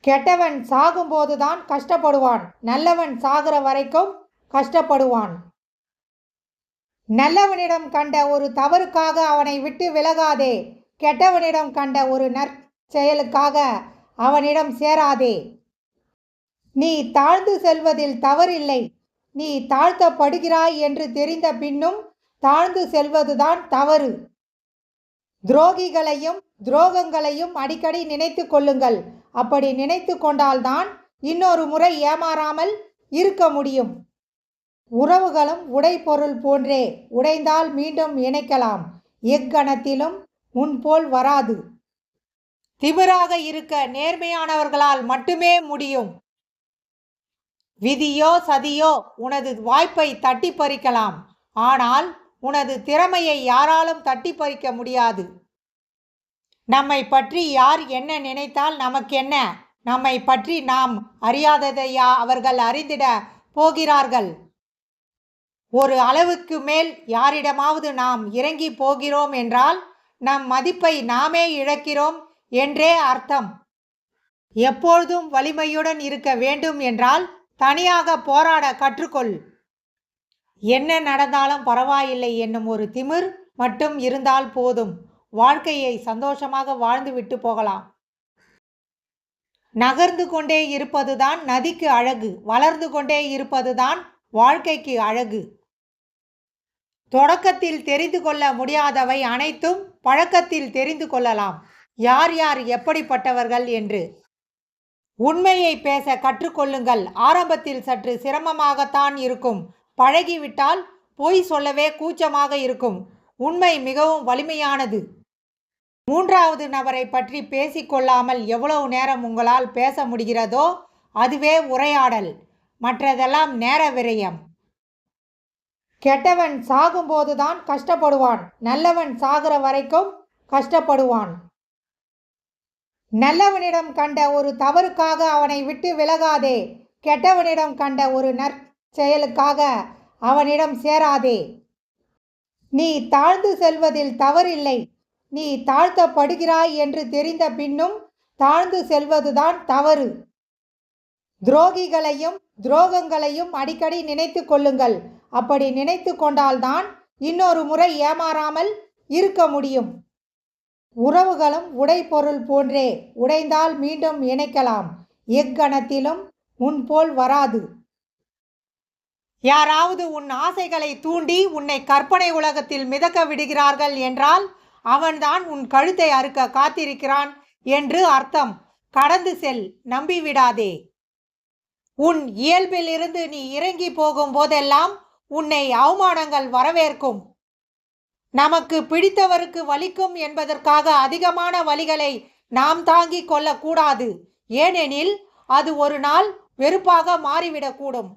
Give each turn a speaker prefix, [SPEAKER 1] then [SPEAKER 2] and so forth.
[SPEAKER 1] கெட்டவன் சாகும்போதுதான் கஷ்டப்படுவான். நல்லவன் சாகிற வரைக்கும் கஷ்டப்படுவான். நல்லவனிடம் கண்ட ஒரு தவறுக்காக அவனை விட்டு விலகாதே. கெட்டவனிடம் கண்ட ஒரு நற்செயலுக்காக அவனிடம் சேராதே. நீ தாழ்ந்து செல்வதில் தவறில்லை. நீ தாழ்த்தப்படுகிறாய் என்று தெரிந்த பின்னும் தாழ்ந்து செல்வதுதான் தவறு. துரோகிகளையும் துரோகங்களையும் அடிக்கடி நினைத்து கொள்ளுங்கள். அப்படி நினைத்து கொண்டால்தான் இன்னொரு முறை ஏமாறாமல் இருக்க முடியும். உறவுகளும் உடைப்பொருள் போன்றே உடைந்தால் மீண்டும் இணைக்கலாம். எக்கணத்திலும் முன்போல் வராது. திமிராக இருக்க நேர்மையானவர்களால் மட்டுமே முடியும். விதியோ சதியோ உனது வாய்ப்பை தட்டி பறிக்கலாம் ஆனால் உனது திறமையை யாராலும் தட்டி பறிக்க முடியாது. நம்மை பற்றி யார் என்ன நினைத்தால் நமக்கென்ன? நம்மை பற்றி நாம் அறியாததையா அவர்கள் அறிந்திட போகிறார்கள்? ஒரு அளவுக்கு மேல் யாரிடமாவது நாம் இறங்கி போகிறோம் என்றால் நம் மதிப்பை நாமே இழக்கிறோம் என்றே அர்த்தம். எப்பொழுதும் வலிமையுடன் இருக்க வேண்டும் என்றால் தனியாக போராட கற்றுக்கொள். என்ன நடந்தாலும் பரவாயில்லை என்னும் ஒரு திமிர் மட்டும் இருந்தால் போதும். வாழ்க்கையை சந்தோஷமாக வாழ்ந்துவிட்டு போகலாம். நகர்ந்து கொண்டே இருப்பதுதான் நதிக்கு அழகு. வளர்ந்து கொண்டே இருப்பதுதான் வாழ்க்கைக்கு அழகு. தொடக்கத்தில் தெரிந்து கொள்ள முடியாதவை அனைத்தும் பழக்கத்தில் தெரிந்து கொள்ளலாம். யார் யார் எப்படிப்பட்டவர்கள் என்று. உண்மையை பேச கற்றுக்கொள்ளுங்கள். ஆரம்பத்தில் சற்று சிரமமாகத்தான் இருக்கும். பழகிவிட்டால் பொய் சொல்லவே கூச்சமாக இருக்கும். உண்மை மிகவும் வலிமையானது. மூன்றாவது நபரை பற்றி பேசிக்கொள்ளாமல் எவ்வளவு நேரம் உங்களால் பேச முடிகிறதோ அதுவே உரையாடல். மற்றதெல்லாம் நேர விரயம். கெட்டவன் சாகும்போதுதான் கஷ்டப்படுவான். நல்லவன் சாகிற வரைக்கும் கஷ்டப்படுவான். நல்லவனிடம் கண்ட ஒரு தவறுக்காக அவனை விட்டு விலகாதே. கெட்டவனிடம் கண்ட ஒரு நற்செயலுக்காக அவனிடம் சேராதே. நீ தாழ்ந்து செல்வதில் தவறில்லை. நீ தாழ்த்தப்படுகிறாய் என்று தெரிந்த பின்னும் தாழ்ந்து செல்வதுதான் தவறு. துரோகிகளையும் துரோகங்களையும் அடிக்கடி நினைத்து கொள்ளுங்கள். அப்படி நினைத்து கொண்டால்தான் இன்னொரு முறை ஏமாறாமல் இருக்க முடியும். உறவுகளும் உடைப்பொருள் போன்றே உடைந்தால் மீண்டும் இணைக்கலாம். எக்கணத்திலும் முன்போல் வராது. யாராவது உன் ஆசைகளை தூண்டி உன்னை கற்பனை உலகத்தில் மிதக்க விடுகிறார்கள் என்றால் அவன்தான் உன் கழுத்தை அறுக்க காத்திருக்கிறான் என்று அர்த்தம். கடந்து செல் நம்பிவிடாதே. உன் இயல்பிலிருந்து நீ இறங்கி போகும் போதெல்லாம் உன்னை அவமானங்கள் வரவேற்கும். நமக்கு பிடித்தவருக்கு வலிக்கும் என்பதற்காக அதிகமான வலிகளை நாம் தாங்கிக் கொள்ளக்கூடாது. ஏனெனில் அது ஒரு நாள் வெறுப்பாக மாறிவிடக்கூடும்.